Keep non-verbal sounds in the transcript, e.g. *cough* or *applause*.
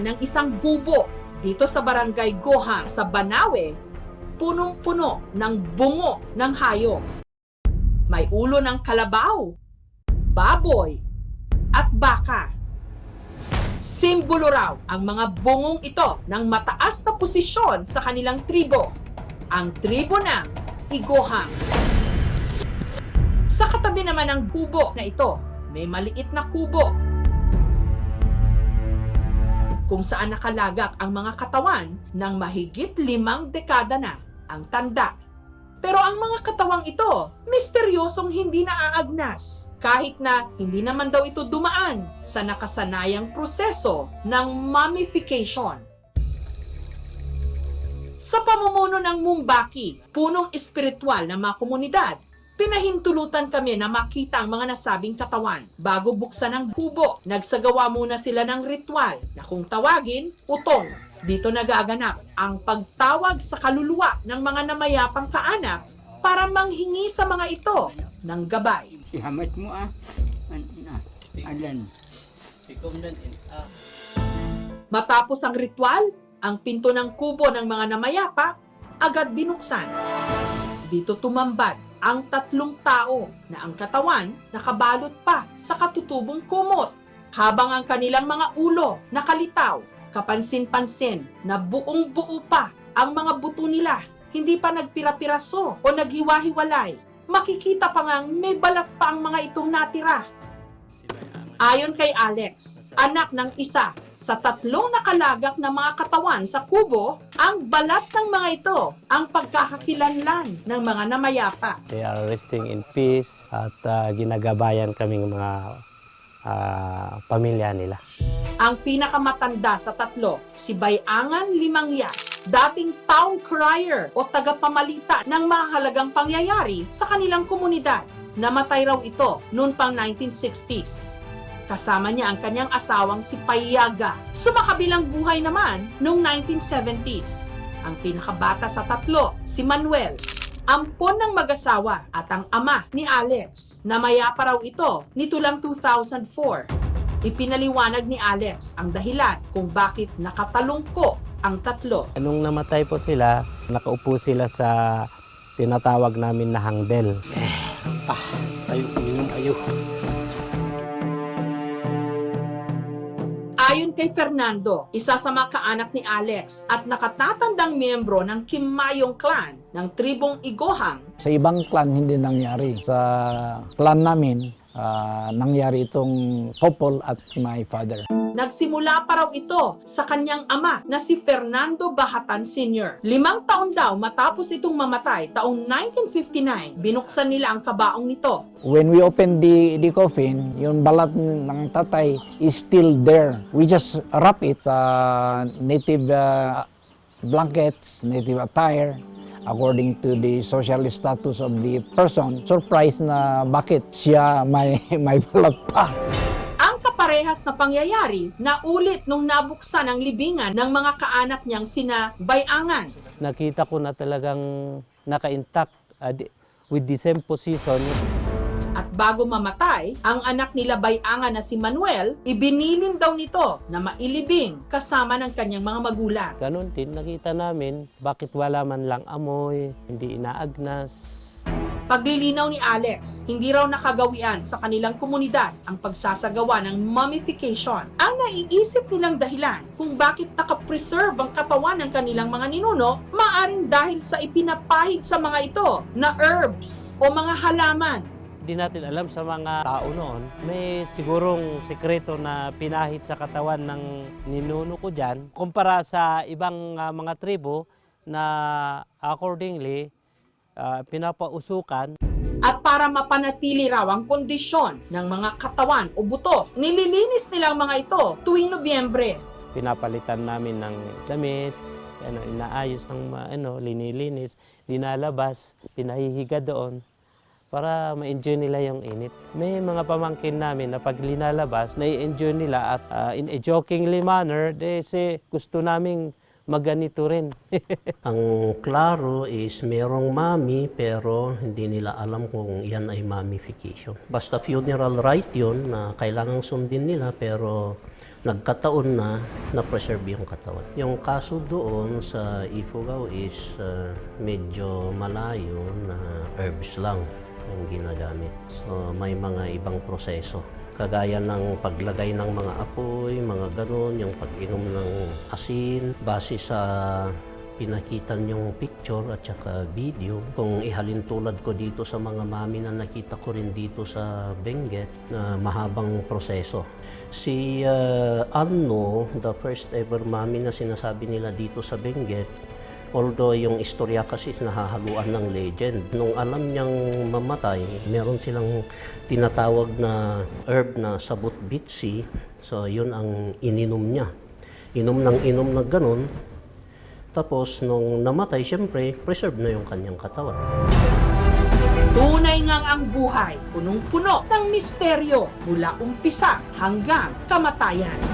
ng isang gubo dito sa barangay Gohang sa Banawe, punong-puno ng bungo ng hayop. May ulo ng kalabaw, baboy, at baka. Simbolo raw ang mga bungong ito ng mataas na posisyon sa kanilang tribo, ang tribo ng Igohang. Sa katabi naman ng kubo na ito, may maliit na kubo kung saan nakalagak ang mga katawan ng mahigit limang dekada na ang tanda. Pero ang mga katawang ito, misteryosong hindi naaagnas kahit na hindi naman daw ito dumaan sa nakasanayang proseso ng mummification. Sa pamumuno ng Mumbaki, punong espiritual ng mga komunidad, pinahintulutan kami na makita ang mga nasabing katawan. Bago buksan ang kubo, nagsagawa muna sila ng ritual na kung tawagin, utong. Dito nagaganap ang pagtawag sa kaluluwa ng mga namayapang kaanak para manghingi sa mga ito ng gabay. Ihamat mo ah. Na, alan. Matapos ang ritual, ang pinto ng kubo ng mga namayapa agad binuksan. Dito tumambad ang tatlong tao na ang katawan nakabalot pa sa katutubong kumot habang ang kanilang mga ulo nakalitaw, kapansin-pansin na buong buo pa ang mga buto nila, hindi pa nagpira-piraso o naghiwa-hiwalay. Makikita pa ngang may balat pa ang mga itong natira. Ayon kay Alex, anak ng isa sa tatlong nakalagak na mga katawan sa kubo, ang balat ng mga ito ang pagkakakilanlan ng mga namayapa. They are resting in peace at ah, ginagabayan kaming mga ah, pamilya nila. Ang pinakamatanda sa tatlo, si Bayangan Limangya, dating town crier o tagapamalita ng mahalagang pangyayari sa kanilang komunidad. Namatay raw ito noon pang 1960s. Kasama niya ang kanyang asawang si Payaga. Sumakabilang buhay naman noong 1970s. Ang pinakabata sa tatlo, si Manuel, ampon ng mag-asawa at ang ama ni Alex. Namaya pa raw ito nito lang 2004. Ipinaliwanag ni Alex ang dahilan kung bakit nakatalungko ang tatlo. Nung namatay po sila, nakaupo sila sa tinatawag namin na hangdel. Tayo, inom kayo. Kay Fernando, isa sa mga kaanak ni Alex at nakatatandang miyembro ng Kimayong clan ng tribong Igohang, Sa ibang clan hindi nangyari. Sa clan namin, ah, nangyari itong couple at my father. Nagsimula pa raw ito sa kanyang ama na si Fernando Bahatan Sr. Limang taon daw matapos itong mamatay taong 1959, binuksan nila ang kabaong nito. When we opened the, the coffin, yung balat ng tatay is still there. We just wrap it sa native ah, blankets, native attire, according to the social status of the person. Surprised na bakit siya may, *laughs* may balat pa. Ang kaparehas na pangyayari na ulit nung nabuksan ang libingan ng mga kaanak niyang sina Bayangan. Nakita ko na talagang naka-intact ah, with the same position. Bago mamatay, ang anak nila Bayangan na si Manuel, ibinilin daw nito na mailibing kasama ng kanyang mga magulang. Ganon din, nakita namin bakit wala man lang amoy, hindi inaagnas. Paglilinaw ni Alex, hindi raw nakagawian sa kanilang komunidad ang pagsasagawa ng mummification. Ang naiisip nilang dahilan kung bakit nakapreserve ang katawan ng kanilang mga ninuno, maaring dahil sa ipinapahid sa mga ito na herbs o mga halaman. Hindi natin alam sa mga tao noon, may sigurong sekreto na pinahit sa katawan ng ninuno ko dyan. Kumpara sa ibang ah, mga tribo na accordingly, ah, pinapausukan At para mapanatili raw ang kondisyon ng mga katawan o buto, nililinis nilang mga ito tuwing Nobyembre. pinapalitan namin ng damit, ano, inaayos ng ano, linilinis, linalabas, pinahihiga doon para ma-enjoy nila yung init. May mga pamangkin namin na pag linalabas, na-enjoy nila at ah, in a jokingly manner, they say, gusto naming maganito rin. *laughs* Ang klaro is merong mami pero hindi nila alam kung yan ay mummification. Basta funeral rite yun na kailangang sundin nila pero nagkataon na na-preserve yung katawan. Yung kaso doon sa Ifugao is uh, medyo malayo na herbs lang yung ginagamit. So may mga ibang proseso. Kagaya ng paglagay ng mga apoy, mga ganon, yung pag-inom ng asin, base sa pinakita yung picture at saka video. Kung ihalin tulad ko dito sa mga mami na nakita ko rin dito sa Benguet, na mahabang proseso. Si uh, Anno, the first ever mami na sinasabi nila dito sa Benguet, Although yung istorya kasi is nahahaluan ng legend. Nung alam niyang mamatay, meron silang tinatawag na herb na sabut bitsi. So yun ang ininom niya. Inom ng inom na ganun. Tapos nung namatay, syempre, preserve na yung kanyang katawan. Tunay ngang ang buhay, punong-puno ng misteryo mula umpisa hanggang kamatayan.